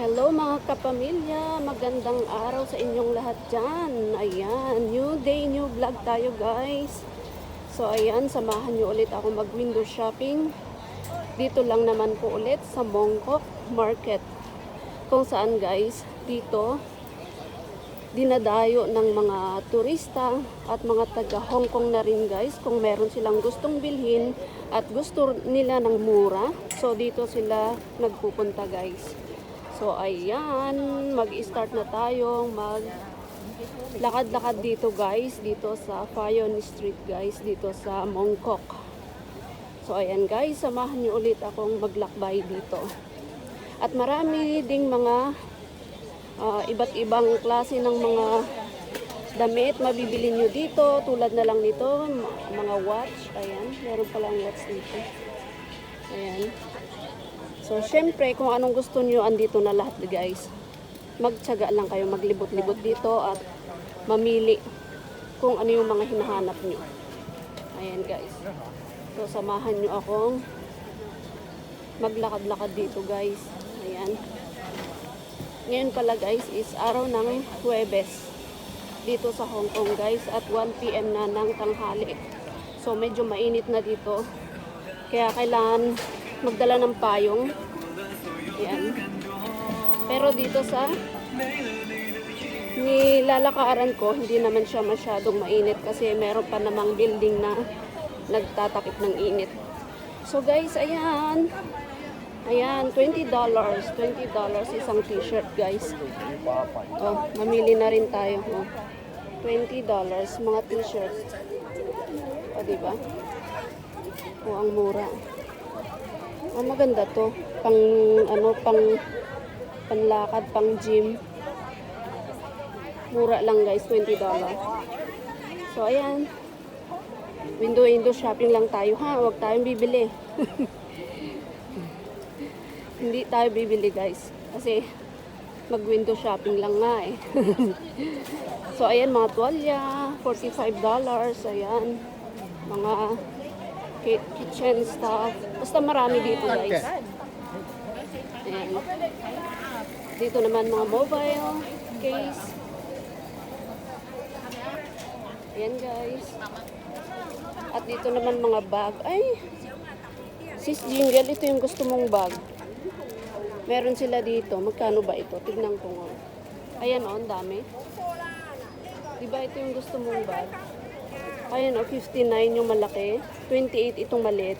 Hello mga kapamilya, magandang araw sa inyong lahat dyan. Ayan, new day, new vlog tayo guys. So ayan, samahan nyo ulit ako mag window shopping. Dito lang naman po ulit sa Mongkok Market. Kung saan guys, dito dinadayo ng mga turista at mga taga Hong Kong na rin guys kung meron silang gustong bilhin at gusto nila ng mura. So dito sila nagpupunta guys. So ayan, mag-start na tayo mag lakad-lakad dito guys, dito sa Fayon Street guys, dito sa Mongkok. So ayan guys, samahan niyo ulit akong maglakbay dito. At marami ding mga ah, iba't ibang klase ng mga damit mabibili nyo dito. Tulad na lang nito, mga watch. Ayan, meron palang watch dito. Ayan. So, syempre, kung anong gusto nyo, andito na lahat guys. Magtyaga lang kayo, maglibot-libot dito at mamili kung ano yung mga hinahanap nyo. Ayan guys. So, samahan nyo akong maglakad-lakad dito guys. Ayan. Ngayon pala guys is araw ng Huwebes dito sa Hong Kong guys at 1pm na ng tanghali. So medyo mainit na dito. Kaya kailangan magdala ng payong. Ayan. Pero dito sa nilalakaran ko, hindi naman siya masyadong mainit kasi meron pa namang building na nagtatakip ng init. So guys, ayan. Ayan, $20. $20 isang t-shirt, guys. Oh, mamili na rin tayo. Oh. $20 mga t-shirt. O, oh, diba? Oh, ang mura. Oh, maganda to. Pang, ano, pang, panlakad, pang gym. Mura lang, guys. $20. So, ayan. Window-window shopping lang tayo, ha? Huwag tayong bibili. Hindi tayo bibili guys. Kasi mag window shopping lang nga eh. so ayan mga tuwalya, $45. Ayan. Mga kitchen stuff. Basta marami dito guys. Ayan. Dito naman mga mobile case. Ayan guys. At dito naman mga bag. Ay, sis Jingle, ito yung gusto mong bag. Meron sila dito. Magkano ba ito? Tignan ko nga. Ayan o, ang dami. Diba ito yung gusto mong bag? Ayan o, 59 yung malaki. 28 itong maliit.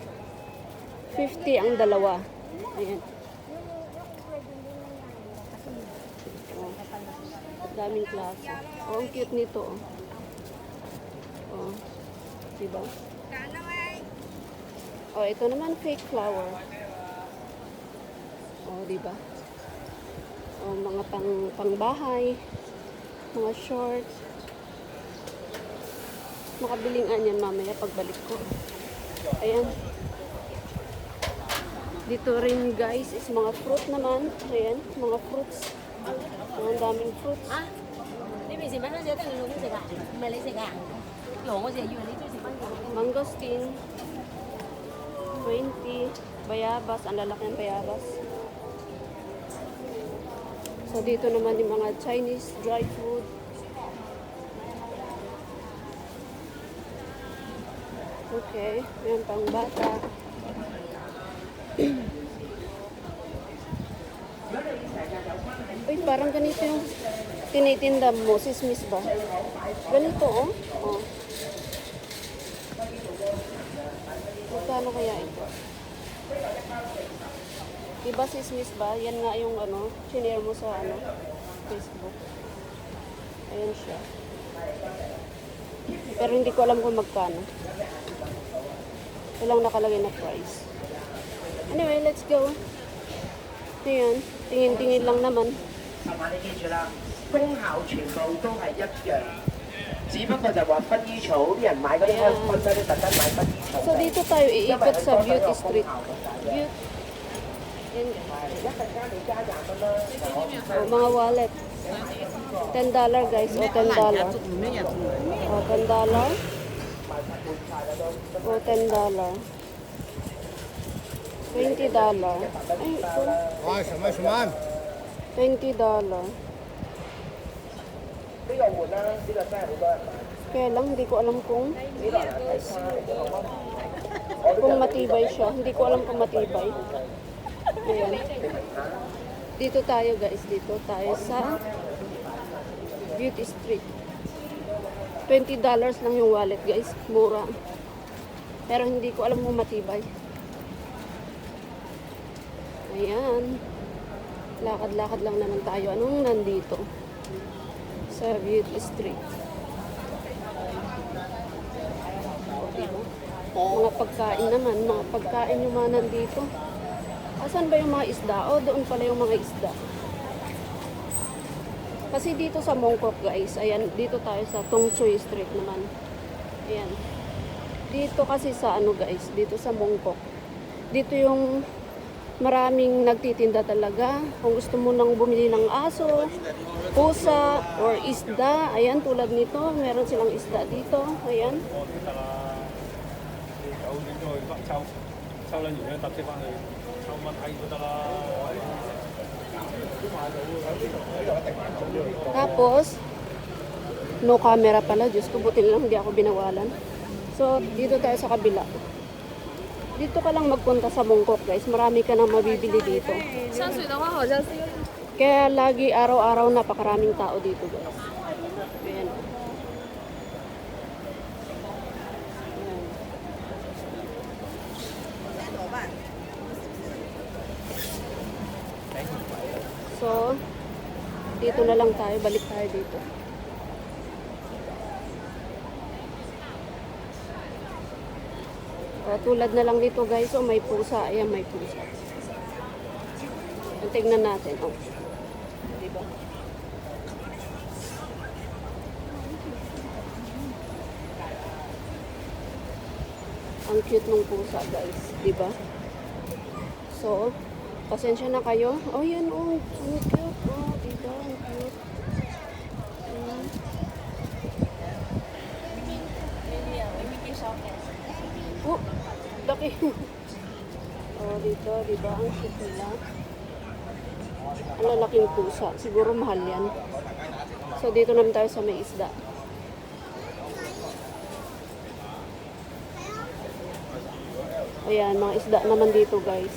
50 ang dalawa. Ayan. Oh. Daming klase. Oh, ang cute nito. Oh. Oh. Diba? Oh, ito naman fake flower. Oh, di ba? Oh, mga pang pangbahay, mga shorts. Makabiling anyan mamaya pagbalik ko. Ayan. Dito rin guys is mga fruit naman. Ayan, mga fruits. Ang daming fruits. Ah, Mangosteen. 20. Bayabas. Ang lalaki ng bayabas. So, dito naman yung mga Chinese dry food. Okay. Yan pang bata. Uy, parang ganito yung tinitinda mo. Sismis ba? Ganito, oh. Oh. Magkano kaya ito? Diba sismis ba? Yan nga yung ano, shinare mo sa ano, Facebook. Ayan siya. Pero hindi ko alam kung magkano. Walang nakalagay na price. Anyway, let's go. Ayan, tingin-tingin lang naman. So, dito tayo iikot sa beauty street. Beauty. Oh, mga wallet. $10 guys, o $10. O $10. Oh, $10. $20. Ay, ito. Ay, sumay, sumay. $20. Kaya lang, hindi ko alam kung kung matibay siya. Hindi ko alam kung matibay. Ayan. Dito tayo guys, dito tayo sa Beauty Street. $20 lang yung wallet guys, mura. Pero hindi ko alam kung matibay. Ayan. Lakad-lakad lang naman tayo. Anong nandito? Sa Beauty Street. O, diba? Mga pagkain naman, mga pagkain yung mga nandito. Asan ba yung mga isda? O, doon pala yung mga isda. Kasi dito sa Mongkok guys, ayan, dito tayo sa Tung Choi Street naman. Ayan dito kasi sa ano guys, dito sa Mongkok. Dito yung maraming nagtitinda talaga. Kung gusto mo nang bumili ng aso, pusa, or isda, ayan tulad nito, meron silang isda dito, ayan. Tapos, no camera pala, Diyos ko, buti lang hindi ako binawalan. So, dito tayo sa kabila. Dito ka lang magpunta sa Bangkok, guys. Marami ka nang mabibili dito. Kaya lagi araw-araw napakaraming tao dito, guys. Ayan. So, dito na lang tayo. Balik tayo dito. O, tulad na lang dito guys. O, may pusa. Ayan, may pusa. Tingnan natin. O. Diba? Ang cute ng pusa guys. Diba? So, pasensya na kayo. Oh, yan oh. Ang cute. Oh, diba? Ang cute. Mm. Oh, laki. oh, dito, diba? Ang cute nila. Ang lalaking pusa. Siguro mahal yan. So, dito naman tayo sa may isda. Ayan, mga isda naman dito, guys.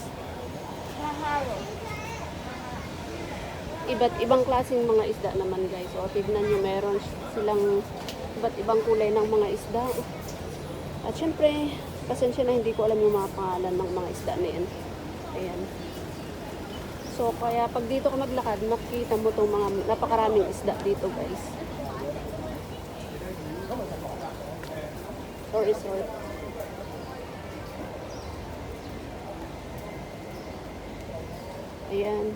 Iba't ibang klaseng mga isda naman, guys. O, tignan nyo, meron silang iba't ibang kulay ng mga isda. At syempre, pasensya na hindi ko alam yung mga pangalan ng mga isda na yan. Ayan. So, kaya pag dito ka maglakad, makikita mo itong mga napakaraming isda dito, guys. Or resort. Ayan,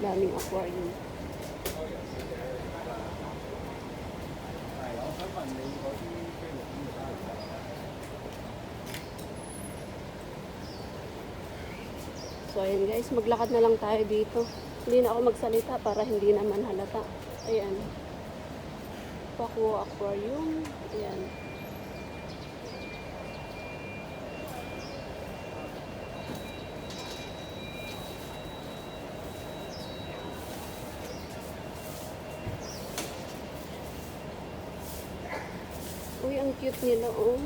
daming aquarium. So ayan guys, maglakad na lang tayo dito. Hindi na ako magsalita para hindi naman halata. Ayan. Pakuo Aquarium. Ayan. Uy, ang cute nila, oh.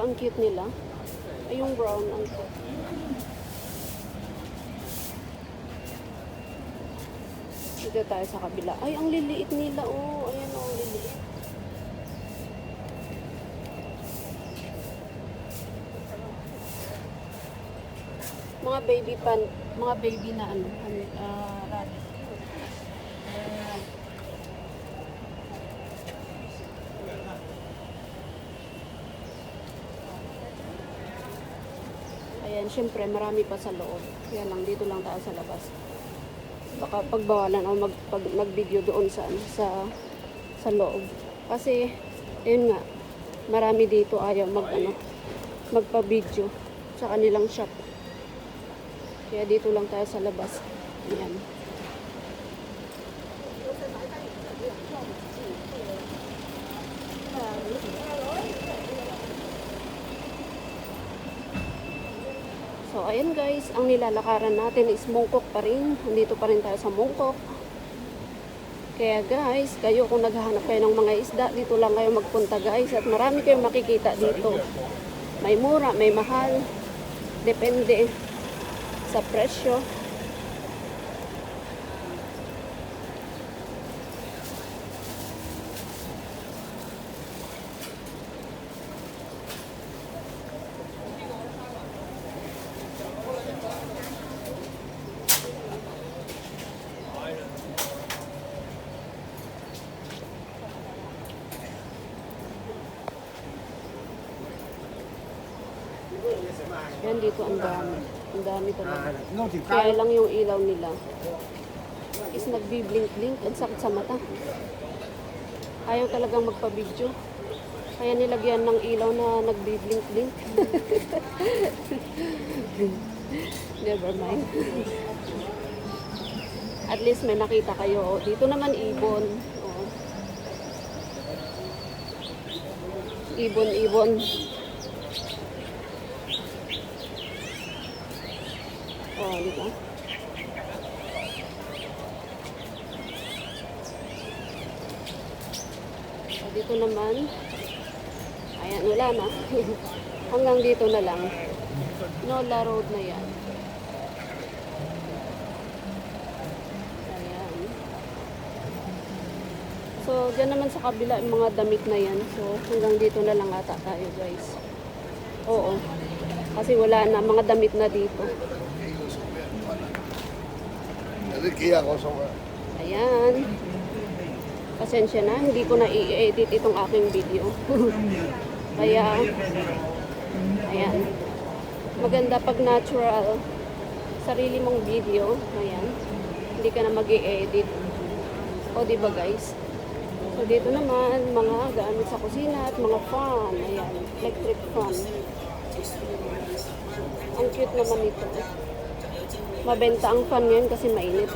Ba ang cute nila? Ay, yung brown, ang cute. Dito tayo sa kabila. Ay, ang liliit nila, oh. Ayan, oh, liliit. Mga baby pan, mga baby na ano, ah, rabbit. Syempre marami pa sa loob. Kaya lang, dito lang tayo sa labas. Baka pagbawalan o mag, pag, mag-video doon sa, ano, sa, sa loob. Kasi, ayun nga, marami dito ayaw mag, ano, magpa-video sa kanilang shop. Kaya dito lang tayo sa labas. Ayan. Ayan guys, ang nilalakaran natin is Mungkok pa rin. Nandito pa rin tayo sa Mungkok. Kaya guys, kayo kung naghahanap kayo ng mga isda, dito lang kayo magpunta guys. At marami kayong makikita dito. May mura, may mahal. Depende sa presyo. Yan dito ang dami. Ang dami talaga. Kaya lang yung ilaw nila is nagbiblink-blink. Ang sakit sa mata. Ayaw talagang magpa-video. Kaya nilagyan ng ilaw na nagbiblink-blink. Never mind. At least may nakita kayo. Oh, Dito naman ibon. Oh. Ibon-ibon. Oh, di ba? So, dito naman, ayan, wala na. Hanggang dito na lang. Nola Road na yan. Ayan. So, dyan naman sa kabila, yung mga damit na yan. So, hanggang dito na lang ata tayo, guys. Oo. Kasi wala na, mga damit na dito. Ayan. Pasensya na, hindi ko na i-edit itong aking video. Kaya, ayan. Maganda pag natural, sarili mong video, ayan. Hindi ka na mag edit O, di ba guys? So, dito naman, mga gamit sa kusina at mga fan. Ayan, electric fan. Ang cute naman ito. Mabenta ang fan ngayon kasi mainit.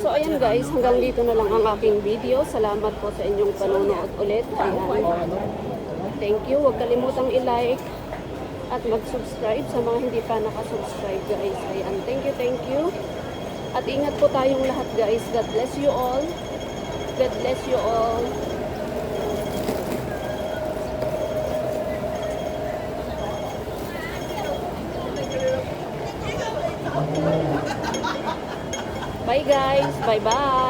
So ayan guys, hanggang dito na lang ang aking video. Salamat po sa inyong panonood ulit. Ayan. Thank you. Huwag kalimutang i-like at mag-subscribe sa mga hindi pa nakasubscribe guys. Ayan. Thank you, thank you. At ingat po tayong lahat guys. God bless you all. God bless you all. Guys. Bye-bye.